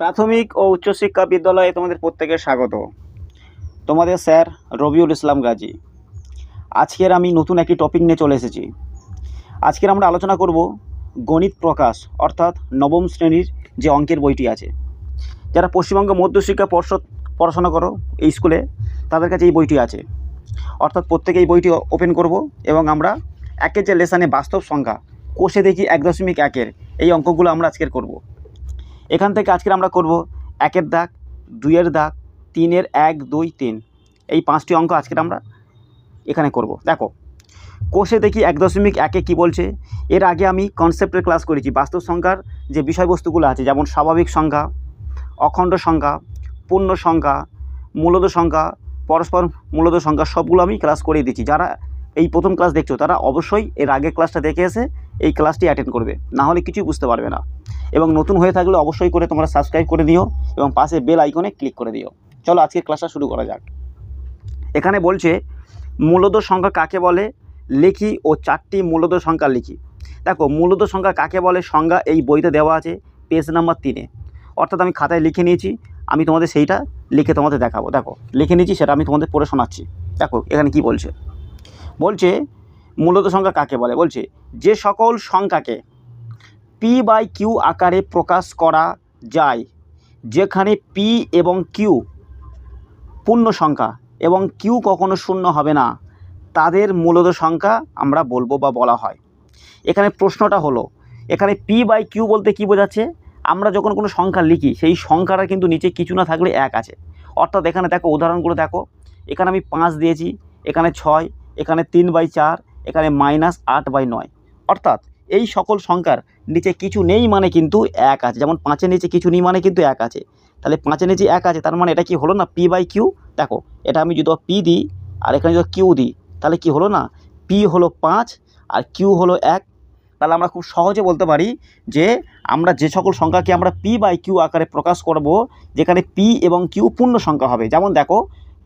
প্রাথমিক ও উচ্চশিক্ষা বিদ্যালয়ে তোমাদের প্রত্যেকের স্বাগত। তোমাদের স্যার রবিউল ইসলাম গাজী। আজকের আমি নতুন একটি টপিক নিয়ে চলে এসেছি। আজকের আমরা আলোচনা করব গণিত প্রকাশ, অর্থাৎ নবম শ্রেণির যে অঙ্কের বইটি আছে। যারা পশ্চিমবঙ্গ মধ্যশিক্ষা পর্ষদ পড়াশোনা করো এই স্কুলে, তাদের কাছে এই বইটি আছে। অর্থাৎ প্রত্যেকে এই বইটি ওপেন করব এবং আমরা একের যে লেসানে বাস্তব সংখ্যা, কোষে দেখি এক দশমিক একের। এই অঙ্কগুলো আমরা আজকের করব। এখান থেকে আজকের আমরা করব একের দাগ, দুইয়ের দাগ, তিনের এক, দুই, তিন। এই পাঁচটি অঙ্ক আজকের আমরা এখানে করব। দেখো, কোষে দেখি এক দশমিক একে কী বলছে? এর আগে আমি কনসেপ্টের ক্লাস করেছি, বাস্তব সংখ্যার যে বিষয়বস্তুগুলো আছে, যেমন স্বাভাবিক সংখ্যা অখণ্ড সংখ্যা পূর্ণ সংখ্যা মূলত সংখ্যা পরস্পর মূলত সংখ্যা সবগুলো আমি ক্লাস করিয়ে দিচ্ছি যারা এই প্রথম ক্লাস দেখছ, তারা অবশ্যই এর আগের ক্লাসটা দেখে এসে এই ক্লাসটি অ্যাটেন্ড করবে। না হলে কিছুই বুঝতে পারবে না। এবং নতুন হয়ে থাকলে অবশ্যই করে তোমরা সাবস্ক্রাইব করে দিও এবং পাশে বেল আইকনে ক্লিক করে দিও। চলো আজকের ক্লাসটা শুরু করা যাক। এখানে বলছে মূলদ সংখ্যা কাকে বলে? লিখি ও চারটি মূলদ সংখ্যা লিখি। দেখো মূলদ সংখ্যা কাকে বলে? সংজ্ঞা এই বইতে দেওয়া আছে পেজ নাম্বার তিনে। অর্থাৎ আমি খাতায় লিখে নিয়েছি, আমি তোমাদের সেইটা লিখে তোমাদের দেখাবো। দেখো, লিখে নিয়েছি, সেটা আমি তোমাদের পড়ে শোনাচ্ছি। দেখো, এখানে কি বলছে? বলছে মূলত সংখ্যা কাকে বলে? বলছে, যে সকল সংখ্যাকে পি বাই কিউ আকারে প্রকাশ করা যায়, যেখানে পি এবং কিউ পূর্ণ সংখ্যা এবং কিউ কখনো শূন্য হবে না, তাদের মূলত সংখ্যা আমরা বলব বা বলা হয়। এখানে প্রশ্নটা হলো, এখানে পি বাই কিউ বলতে কি বোঝাচ্ছে? আমরা যখন কোনো সংখ্যা লিখি, সেই সংখ্যাটা কিন্তু নিচে কিছু না থাকলে এক আছে। অর্থাৎ এখানে দেখো, উদাহরণগুলো দেখো, এখানে আমি পাঁচ দিয়েছি, এখানে ছয়, এখানে তিন বাই চার এখানে মাইনাস আট বাই নয়। অর্থাৎ এই সকল সংখ্যার নিচে কিছু নেই মানে কিন্তু এক আছে। যেমন পাঁচের নিচে কিছু নেই মানে কিন্তু এক আছে। তাহলে পাঁচের নিচে এক আছে, তার মানে এটা কি হলো না? পি বাই কিউ দেখো, এটা আমি যদি পি দিই, আর এখানে যদি কিউ দিই, তাহলে কি হলো না? পি হলো পাঁচ, আর কিউ হলো এক। তাহলে আমরা খুব সহজে বলতে পারি যে আমরা যে সকল সংখ্যাকে আমরা পি বাই কিউ আকারে প্রকাশ করব, যেখানে পি এবং কিউ পূর্ণ সংখ্যা হবে। যেমন দেখো,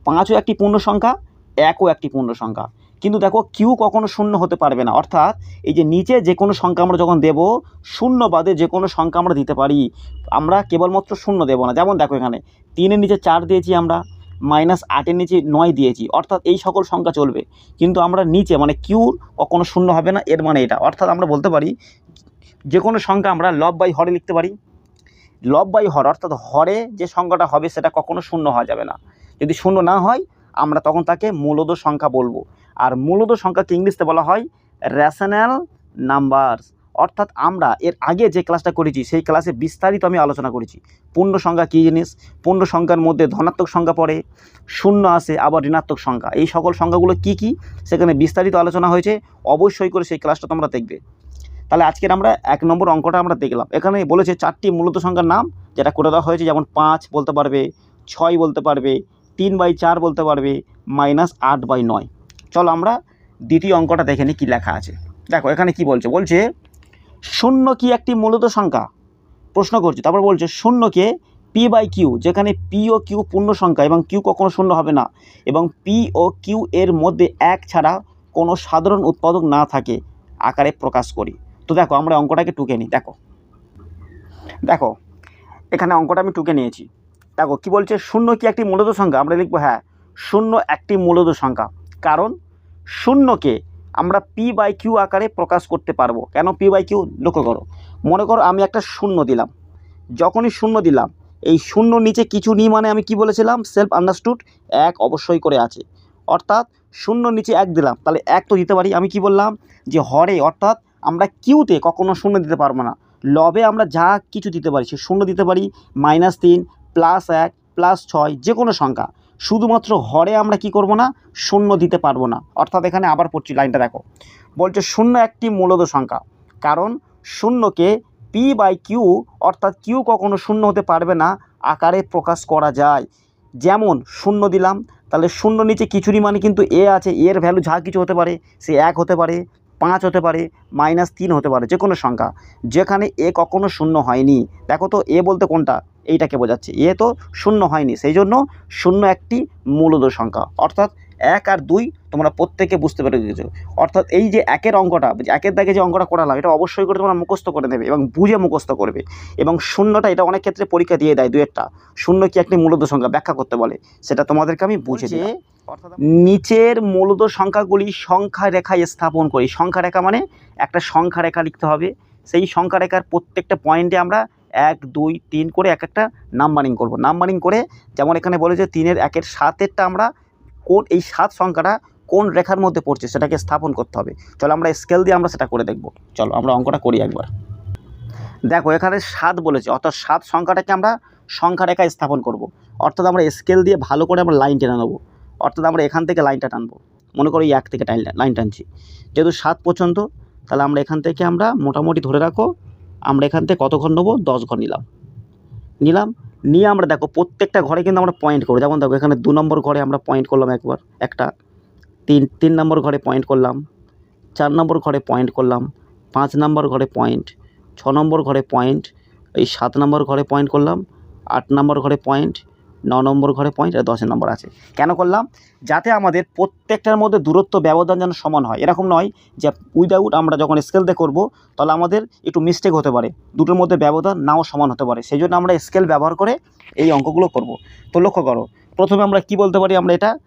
পাঁচও একটি পূর্ণ সংখ্যা, একও একটি পূর্ণ সংখ্যা। কিন্তু দেখো কিউ কখনো শূন্য হতে পারবে না। অর্থাৎ এই যে নিচে যে কোনো সংখ্যা আমরা যখন দেব, শূন্য বাদে যে কোনো সংখ্যা আমরা দিতে পারি। আমরা কেবলমাত্র শূন্য দেবো না। যেমন দেখো এখানে, তিনের নিচে চার দিয়েছি আমরা, মাইনাস আটের নিচে নয় দিয়েছি। অর্থাৎ এই সকল সংখ্যা চলবে। কিন্তু আমরা নিচে মানে কিউর কখনো শূন্য হবে না, এর মানে এটা। অর্থাৎ আমরা বলতে পারি, যে কোনো সংখ্যা আমরা লব বাই হরে লিখতে পারি। লব বাই হর, অর্থাৎ হরে যে সংখ্যাটা হবে, সেটা কখনো শূন্য হওয়া যাবে না। যদি শূন্য না হয়, আমরা তখন তাকে মূলদ সংখ্যা বলব। আর মূলত সংখ্যাকে ইংলিশে বলা হয় র্যাশনাল নাম্বারস অর্থাৎ আমরা এর আগে যে ক্লাসটা করেছি, সেই ক্লাসে বিস্তারিত আমি আলোচনা করেছি। পূর্ণ সংখ্যা কী জিনিস? পূর্ণ সংখ্যার মধ্যে ধনাত্মক সংখ্যা পড়ে, শূন্য আসে আবার ঋণাত্মক সংখ্যা। এই সকল সংখ্যাগুলো কি কি? সেখানে বিস্তারিত আলোচনা হয়েছে, অবশ্যই করে সেই ক্লাসটা তোমরা দেখবে। তাহলে আজকের আমরা এক নম্বর অঙ্কটা আমরা দেখলাম। এখানে বলেছে চারটি মূলত সংখ্যার নাম, যেটা করে দেওয়া হয়েছে, যেমন পাঁচ বলতে পারবে, ছয় বলতে পারবে, তিন বাই চার বলতে পারবে মাইনাস আট বাই নয়। চলো আমরা দ্বিতীয় অঙ্কটা দেখে নিই কী লেখা আছে। দেখো, এখানে কি বলছে? বলছে, শূন্য কি একটি মূলত সংখ্যা? প্রশ্ন করছে। তারপর বলছে শূন্যকে পি বাই কিউ যেখানে পি ও কিউ পূর্ণ সংখ্যা এবং কিউ কখনো শূন্য হবে না এবং পি ও কিউ এর মধ্যে এক ছাড়া কোনো সাধারণ উৎপাদক না থাকে। আকারে প্রকাশ করি। তো দেখো, আমরা অঙ্কটাকে টুকে নিই। দেখো দেখো, এখানে অঙ্কটা আমি টুকে নিয়েছি। দেখো, কি বলছে? শূন্য কি একটি মূলত সংখ্যা? আমরা লিখব হ্যাঁ শূন্য একটি মূলত সংখ্যা। কারণ শূন্যকে আমরা পি বাই কিউ আকারে প্রকাশ করতে পারব। কেন পি বাই কিউ লক্ষ্য করো। মনে করো আমি একটা শূন্য দিলাম। যখনই শূন্য দিলাম, এই শূন্য নিচে কিছু নি মানে আমি কি বলেছিলাম? সেলফ আন্ডারস্টুড এক অবশ্যই করে আছে। অর্থাৎ শূন্য নিচে এক দিলাম, তাহলে এক তো দিতে পারি। আমি কি বললাম? যে হরে, অর্থাৎ আমরা কিউতে কখনো শূন্য দিতে পারব না। লবে আমরা যা কিছু দিতে পারি, সে শূন্য দিতে পারি। মাইনাস তিন প্লাস এক প্লাস ছয় যে কোনো সংখ্যা। শুধুমাত্র হরে আমরা কি করব না? শূন্য দিতে পারব না। অর্থাৎ এখানে আবার পড়ছি লাইনটা দেখো। বলছে শূন্য একটি মূলত সংখ্যা। কারণ শূন্যকে পি বাই কিউ অর্থাৎ কিউ কখনো শূন্য হতে পারবে না, আকারে প্রকাশ করা যায়। যেমন শূন্য দিলাম, তাহলে শূন্য নিচে কিছুরই মানে কিন্তু এ আছে। এর ভ্যালু যা কিছু হতে পারে, সে এক হতে পারে। পাঁচ হতে পারে, মাইনাস তিন হতে পারে যে কোনো সংখ্যা। যেখানে এ কখনো শূন্য হয়নি। দেখো তো, এ বলতে কোনটা? এইটাকে বোঝাচ্ছে। এ তো শূন্য হয়নি। সেই জন্য শূন্য একটি মূলদ সংখ্যা। অর্থাৎ এক আর দুই তোমরা প্রত্যেকে বুঝতে পেরে গেছো। অর্থাৎ এই যে একের অঙ্কটা একের দাগে যে অঙ্কটা করালাম এটা অবশ্যই করে তোমরা মুখস্থ করে নেবে এবং বুঝে মুখস্থ করবে। এবং শূন্যটা এটা অনেক ক্ষেত্রে পরীক্ষা দিয়ে দেয় দুয়েরটা শূন্য কি একটি মূলত সংখ্যা ব্যাখ্যা করতে বলে? সেটা তোমাদেরকে আমি বুঝে দিই নিচের মূলত সংখ্যাগুলি সংখ্যা রেখায় স্থাপন করি। সংখ্যা রেখা মানে একটা সংখ্যা রেখা লিখতে হবে। সেই সংখ্যা রেখার প্রত্যেকটা পয়েন্টে আমরা এক দুই তিন করে এক একটা নাম্বারিং করব। নাম্বারিং করে যেমন এখানে বলে যে তিনের একের সাতেরটা আমরা কোন এই সাত সংখ্যাটা কোন রেখার মধ্যে পড়ছে সেটাকে স্থাপন করতে হবে। চলো আমরা স্কেল দিয়ে আমরা সেটা করে দেখব। চলো আমরা অঙ্কটা করি একবার। দেখো এখানে সাত বলেছে, অর্থাৎ সাত সংখ্যাটাকে আমরা সংখ্যা রেখায় স্থাপন করব। অর্থাৎ আমরা স্কেল দিয়ে ভালো করে আমরা লাইন টেনে নেব। অর্থাৎ আমরা এখান থেকে লাইনটা টানবো। মনে করো এক থেকে লাইন টানছি। যেহেতু সাত পর্যন্ত তাহলে আমরা এখান থেকে আমরা মোটামুটি ধরে রাখো, আমরা এখান থেকে কত ঘর নেব? দশ ঘর নিলাম। নিলাম নিয়ে আমরা দেখো, প্রত্যেকটা ঘরে কিন্তু আমরা পয়েন্ট করব যেমন দেখো, এখানে দু নম্বর ঘরে আমরা পয়েন্ট করলাম একবার, একটা। তিন তিন নম্বর ঘরে পয়েন্ট করলাম, চার নম্বর ঘরে পয়েন্ট করলাম, পাঁচ নম্বর ঘরে পয়েন্ট ছ নম্বর ঘরে পয়েন্ট এই সাত নম্বর ঘরে পয়েন্ট করলাম, আট নম্বর ঘরে পয়েন্ট ন নম্বর ঘরে পয়েন্ট আর দশ নম্বর আছে। কেন করলাম? যাতে আমাদের প্রত্যেকটার মধ্যে দূরত্ব, ব্যবধান যেন সমান হয়। এরকম নয় যে উইদাউট আমরা যখন স্কেল দিয়ে করব, তাহলে আমাদের একটু মিস্টেক হতে পারে। দুটোর মধ্যে ব্যবধান নাও সমান হতে পারে। সেই জন্য আমরা স্কেল ব্যবহার করে এই অঙ্কগুলো করব। তো লক্ষ্য করো, প্রথমে আমরা কি বলতে পারি আমরা এটা?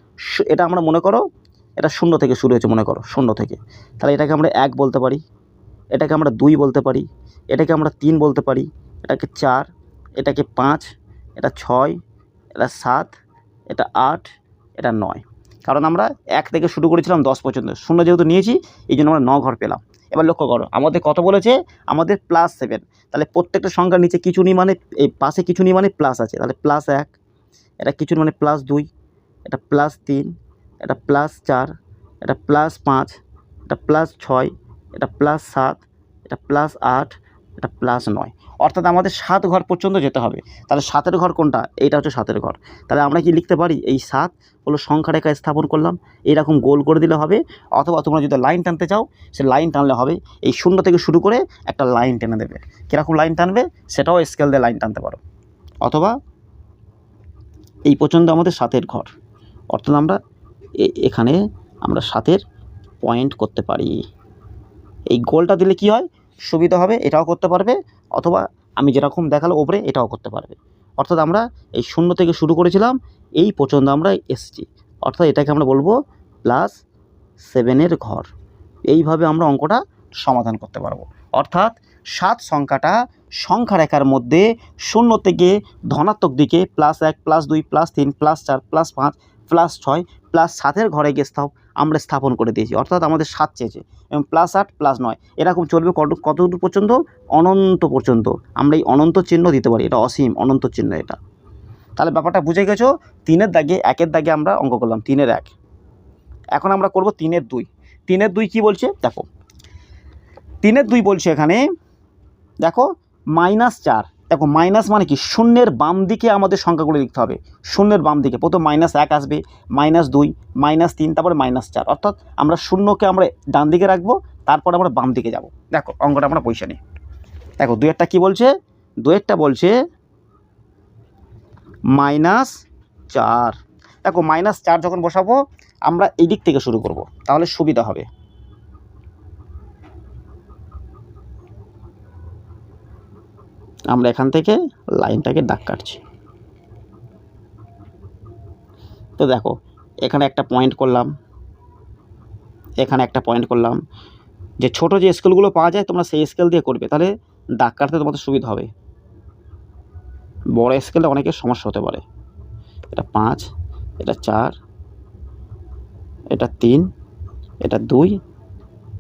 এটা আমরা মনে করো, এটা শূন্য থেকে শুরু হয়েছে মনে করো, শূন্য থেকে। তাহলে এটাকে আমরা এক বলতে পারি, এটাকে আমরা দুই বলতে পারি, এটাকে আমরা তিন বলতে পারি, এটাকে চার, এটাকে পাঁচ, এটা ছয় এটা সাত, এটা আট, এটা নয়। কারণ আমরা এক থেকে শুরু করেছিলাম দশ পর্যন্ত। শূন্য যেহেতু নিয়েছি, এই জন্য আমরা ন ঘর পেলাম। এবার লক্ষ্য করো, আমাদের কত বলেছে? আমাদের প্লাস সেভেন তাহলে প্রত্যেকটা সংখ্যার নিচে কিছু নেই মানে এই পাশে কিছু নেই মানে প্লাস আছে। তাহলে প্লাস এক, এটা কিছু মানে প্লাস দুই, এটা প্লাস তিন, এটা প্লাস চার, এটা প্লাস পাঁচ, এটা প্লাস ছয়, এটা প্লাস সাত, এটা প্লাস আট এটা প্লাস নয়। অর্থাৎ আমাদের সাত ঘর পর্যন্ত যেতে হবে। তাহলে সাতের ঘর কোনটা? এইটা হচ্ছে সাতের ঘর। তাহলে আমরা কি লিখতে পারি? এই সাত হলো সংখ্যা রেখা স্থাপন করলাম। এইরকম গোল করে দিলে হবে। অথবা তোমরা যদি লাইন টানতে চাও, সে লাইন টানলে হবে। এই শূন্য থেকে শুরু করে একটা লাইন টেনে দেবে। কীরকম লাইন টানবে? সেটাও স্কেল দিয়ে লাইন টানতে পারো। অথবা এই পর্যন্ত আমাদের সাতের ঘর। অর্থাৎ আমরা এখানে আমরা সাতের পয়েন্ট করতে পারি। এই গোলটা দিলে কি হয়? সুবিধা হবে, এটাও করতে পারবে, অথবা আমি যেরকম দেখাল ওপরে, এটাও করতে পারবে। অর্থাৎ আমরা এই শূন্য থেকে শুরু করেছিলাম, এই পর্যন্ত আমরা এসেছি। অর্থাৎ এটাকে আমরা বলব প্লাস সেভেনের ঘর। এইভাবে আমরা অঙ্কটা সমাধান করতে পারব। অর্থাৎ সাত সংখ্যাটা সংখ্যা রেখার মধ্যে শূন্য থেকে ধনাত্মক দিকে প্লাস এক প্লাস দুই প্লাস তিন প্লাস চার প্লাস পাঁচ প্লাস ছয় প্লাস সাতের ঘরে গিয়ে স্থাপ, আমরা স্থাপন করে দিয়েছি, অর্থাৎ আমাদের সাত চেয়েছে, এবং প্লাস আট প্লাস নয়, এরকম চলবে কত, কতদূর পর্যন্ত? অনন্ত পর্যন্ত, আমরা এই অনন্ত চিহ্ন দিতে পারি, এটা অসীম, অনন্ত চিহ্ন এটা। তাহলে ব্যাপারটা বুঝে গেছো? তিনের দাগে, একের দাগে আমরা অঙ্ক করলাম, তিনের এক। এখন আমরা করব তিনের দুই। তিনের দুই কি বলছে? দেখো। তিনের দুই বলছে এখানে, দেখো মাইনাস চার। দেখো মাইনাস মানে কি? শূন্যের বাম দিকে আমাদের সংখ্যাগুলো লিখতে হবে। শূন্যের বাম দিকে। প্রথম মাইনাস এক আসবে মাইনাস দুই মাইনাস তিন, তারপরে মাইনাস চার। অর্থাৎ আমরা শূন্যকে আমরা ডান দিকে রাখব, তারপরে আমরা বাম দিকে যাব। দেখো, অঙ্কটা আমরা পয়সা নিই। দেখো দুয়েরটা কি বলছে? দুয়েরটা বলছে মাইনাস চার। দেখো মাইনাস চার যখন বসাবো, আমরা এই দিক থেকে শুরু করব। তাহলে সুবিধা হবে। আমরা এখান থেকে লাইনটাকে দাগ কাটছি। তো দেখো, এখানে একটা পয়েন্ট করলাম। এখানে একটা পয়েন্ট করলাম। যে ছোট যে স্কেলগুলো পাওয়া যায়, তোমরা সেই স্কেল দিয়ে করবে। তাহলে দাগ কাটতে তোমাদের সুবিধা হবে। বড় স্কেলে অনেকের সমস্যা হতে পারে। এটা পাঁচ, এটা চার, এটা তিন, এটা দুই,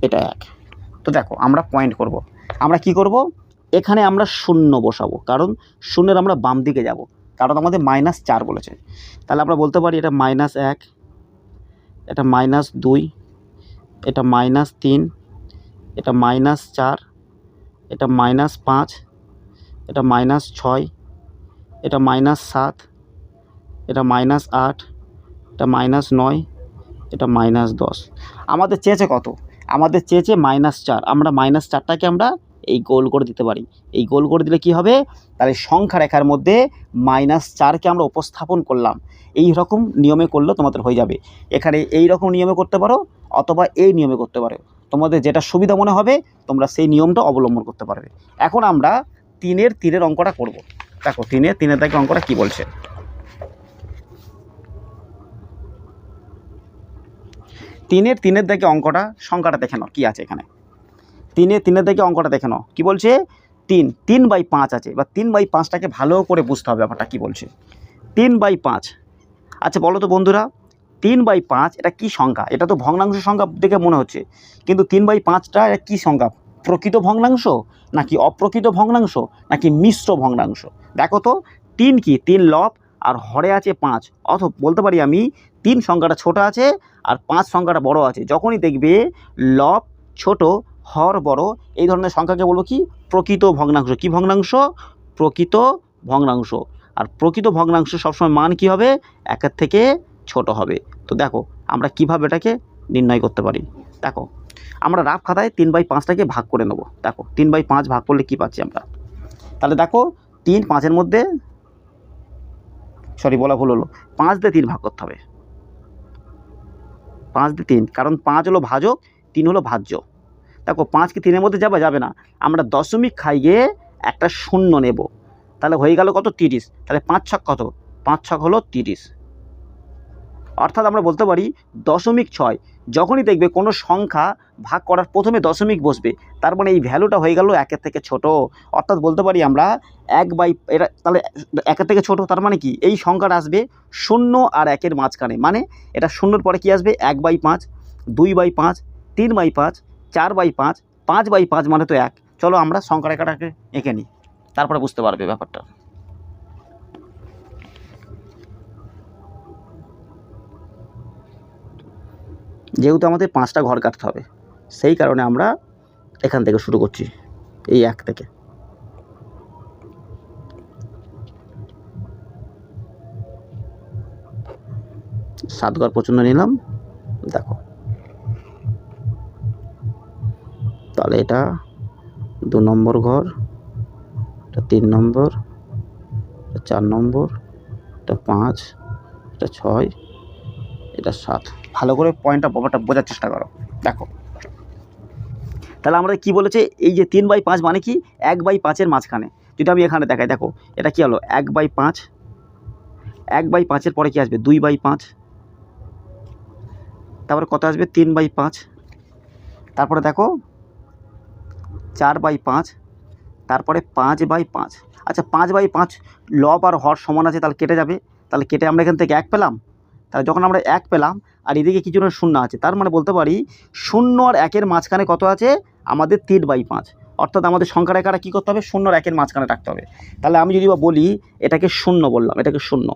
এটা এক। তো দেখো, আমরা পয়েন্ট করব। আমরা কি করব? এখানে আমরা শূন্য বসাবো কারণ শূন্যের আমরা বাম দিকে যাব কারণ আমাদের মাইনাস চার বলেছে তাহলে আমরা বলতে পারি এটা মাইনাস এক এটা মাইনাস দুই এটা মাইনাস তিন এটা মাইনাস চার এটা মাইনাস পাঁচ এটা মাইনাস ছয় এটা মাইনাস সাত এটা মাইনাস আট এটা মাইনাস নয় এটা মাইনাস দশ আমাদের চেয়েছে কত আমাদের চেয়েছে মাইনাস চার আমরা মাইনাস চারটাকে আমরা এই গোল করে দিতে পারি। এই গোল করে দিলে কি হবে? তাহলে সংখ্যা রেখার মধ্যে মাইনাস চারকে আমরা উপস্থাপন করলাম। এই রকম নিয়মে করলে তোমাদের হয়ে যাবে। এখানে এই রকম নিয়মে করতে পারো অথবা এই নিয়মে করতে পারো। তোমাদের যেটা সুবিধা মনে হবে, তোমরা সেই নিয়মটা অবলম্বন করতে পারবে। এখন আমরা তিনের তীরের অঙ্কটা করব। দেখো তিনের তিনের দাগে অঙ্কটা কি বলছে? তিনের তিনের দিকে অঙ্কটা, সংখ্যাটা দেখে নাও, কী আছে এখানে? তিনে তিনের দিকে অঙ্কটা দেখে নাও। কী বলছে? তিন। তিন বাই পাঁচ আছে। বা তিন বাই পাঁচটাকে ভালো করে বুঝতে হবে ব্যাপারটা কী বলছে। তিন বাই পাঁচ। আচ্ছা বলো তো বন্ধুরা, তিন বাই পাঁচ এটা কি সংখ্যা? এটা তো ভগ্নাংশ সংখ্যা দেখে মনে হচ্ছে। কিন্তু তিন বাই পাঁচটা এটা কী সংখ্যা? প্রকৃত ভগ্নাংশ নাকি অপ্রকৃত ভগ্নাংশ নাকি মিশ্র ভগ্নাংশ? দেখো তো, তিন কি? তিন লব, আর হরে আছে পাঁচ। অথবা বলতে পারি আমি, তিন সংখ্যাটা ছোট আছে আর পাঁচ সংখ্যাটা বড় আছে। যখনই দেখবে লব ছোট হর বড়, এই ধরনের সংখ্যাকে বলব কি? প্রকৃত ভগ্নাংশ। কি ভগ্নাংশ? প্রকৃত ভগ্নাংশ। আর প্রকৃত ভগ্নাংশ সবসময় মান কি হবে? একের থেকে ছোট হবে। তো দেখো, আমরা কীভাবে এটাকে নির্ণয় করতে পারি? দেখো, আমরা রাফ খাতায় তিন বাই পাঁচটাকে ভাগ করে নেব। দেখো, তিন বাই পাঁচ ভাগ করলে কি পাচ্ছি আমরা? তাহলে দেখো, তিন পাঁচের মধ্যে, সরি, বলা ভুল হলো, পাঁচ দিয়ে তিন ভাগ করতে হবে। পাঁচ দিয়ে তিন, কারণ পাঁচ হলো ভাজক, তিন হলো ভাজ্য। দেখো পাঁচ কি তিনের মধ্যে যাবে? যাবে না। আমরা দশমিক খাইয়ে একটা শূন্য নেব। তাহলে হয়ে গেল কত? তিরিশ। তাহলে পাঁচ ছক কত? পাঁচ ছক হলো তিরিশ। অর্থাৎ আমরা বলতে পারি দশমিক ছয়। যখনই দেখবে কোনো সংখ্যা ভাগ করার প্রথমে দশমিক বসবে, তার মানে এই ভ্যালুটা হয়ে গেল একের থেকে ছোট। অর্থাৎ বলতে পারি আমরা এক বাই এটা তাহলে একের থেকে ছোট, তার মানে কি? এই সংখ্যাটা আসবে শূন্য আর একের মাঝখানে। মানে এটা শূন্যর পরে কি আসবে? এক বাই পাঁচ, দুই বাই পাঁচ, তিন বাই পাঁচ চার বাই পাঁচ পাঁচ বাই পাঁচ মানে তো এক। চলো আমরা সংখ্যা রেখাটাকে এঁকে নিই। তারপরে বুঝতে পারবে ব্যাপারটা। যেহেতু আমাদের পাঁচটা ঘর কাটতে হবে, সেই কারণে আমরা এখান থেকে শুরু করছি, এই এক থেকে। সাত ঘর পর্যন্ত নিলাম দেখো তাহলে এটা দু নম্বর ঘর, এটা তিন নম্বর, এটা চার নম্বর, এটা পাঁচ, এটা ছয়, এটা সাত। ভালো করে পয়েন্টটা ব্যাপারটা বোঝার চেষ্টা করো। দেখো। তাহলে আমরা কি বলেছে? এই যে তিন বাই পাঁচ মানে কি? এক বাই পাঁচের মাঝখানে। যদি আমি এখানে দেখাই, দেখো, এটা কি হলো? এক বাই পাঁচ। এক বাই পাঁচের পরে কি আসবে? দুই বাই পাঁচ। তারপরে কত আসবে? তিন বাই পাঁচ। তারপরে দেখো চার বাই পাঁচ, তারপরে পাঁচ বাই পাঁচ। আচ্ছা পাঁচ বাই পাঁচ লব আর হর সমান আছে, তাহলে কেটে যাবে। তাহলে কেটে আমরা এখান থেকে এক পেলাম। তাহলে যখন আমরা এক পেলাম, আর এদিকে কিছু না, শূন্য আছে। তার মানে বলতে পারি, শূন্য আর একের মাঝখানে কত আছে? আমাদের তিন বাই পাঁচ। অর্থাৎ আমাদের সংখ্যা রেখাটা কী করতে হবে? শূন্য আর একের মাঝখানে রাখতে হবে। তাহলে আমি যদি বা বলি, এটাকে শূন্য বললাম, এটাকে শূন্য।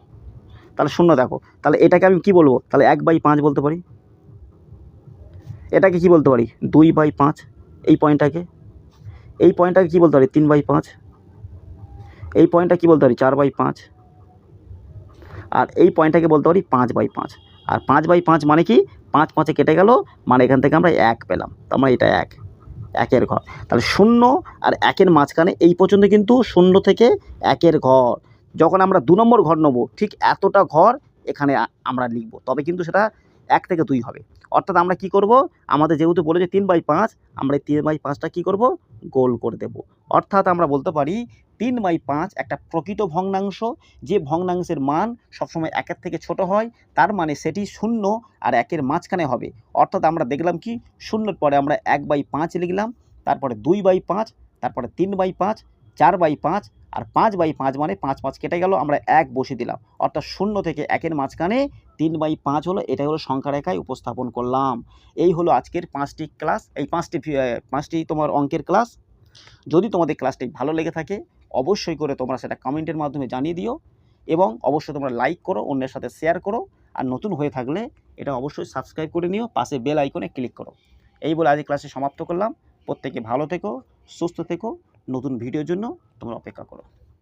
তাহলে শূন্য দেখো। তাহলে এটাকে আমি কি বলব? তাহলে এক বাই পাঁচ বলতে পারি। এটাকে কি বলতে পারি? দুই বাই পাঁচ, এই পয়েন্টটাকে। এই পয়েন্টটাকে কী বলতে পারি? তিন বাই পাঁচ? এই পয়েন্টটা কী বলতে পারি? চার বাই পাঁচ? আর এই পয়েন্টটাকে বলতে পারি পাঁচ বাই পাঁচ। আর পাঁচ বাই পাঁচ মানে কি? পাঁচ পাঁচে কেটে গেল মানে এখান থেকে আমরা এক পেলাম। তার মানে এটা এক। একের ঘর। তাহলে শূন্য আর একের মাঝখানে এই পর্যন্ত কিন্তু শূন্য থেকে একের ঘর। যখন আমরা দু নম্বর ঘর নেব, ঠিক এতটা ঘর এখানে আমরা লিখব। তবে কিন্তু সেটা এক থেকে দুই হবে। অর্থাৎ আমরা কি করব? আমাদের যেহেতু বলেছে তিন বাই পাঁচ, আমরা এই তিন বাই পাঁচটা কী করব? গোল করে দেব। অর্থাৎ আমরা বলতে পারি তিন বাই পাঁচ একটা প্রকৃত ভগ্নাংশ, যে ভগ্নাংশের মান সবসময় একের থেকে ছোট হয়, তার মানে সেটি শূন্য আর একের মাঝখানে হবে। অর্থাৎ আমরা দেখলাম কি, শূন্যর পরে আমরা এক বাই পাঁচ লিখলাম, তারপরে দুই বাই পাঁচ, তারপরে তিন বাই পাঁচ চার বাই পাঁচ আর পাঁচ বাই পাঁচ মানে পাঁচ পাঁচ কেটে গেল, আমরা এক বসে দিলাম। অর্থাৎ শূন্য থেকে একের মাঝখানে তিন বাই পাঁচ হলো, এটাই হলো সংখ্যা রেখায় উপস্থাপন করলাম। এই হলো আজকের পাঁচটি ক্লাস, এই পাঁচটি পাঁচটি তোমার অঙ্কের ক্লাস। যদি তোমাদের ক্লাসটি ভালো লেগে থাকে, অবশ্যই করে তোমরা সেটা কমেন্টের মাধ্যমে জানিয়ে দিও এবং অবশ্যই তোমরা লাইক করো, অন্যের সাথে শেয়ার করো আর নতুন হয়ে থাকলে এটা অবশ্যই সাবস্ক্রাইব করে নিও, পাশে বেল আইকনে ক্লিক করো। এই বলে আজকে ক্লাসে সমাপ্ত করলাম। প্রত্যেকে ভালো থেকো, সুস্থ থেকো। নতুন ভিডিওর জন্য তোমরা অপেক্ষা করো।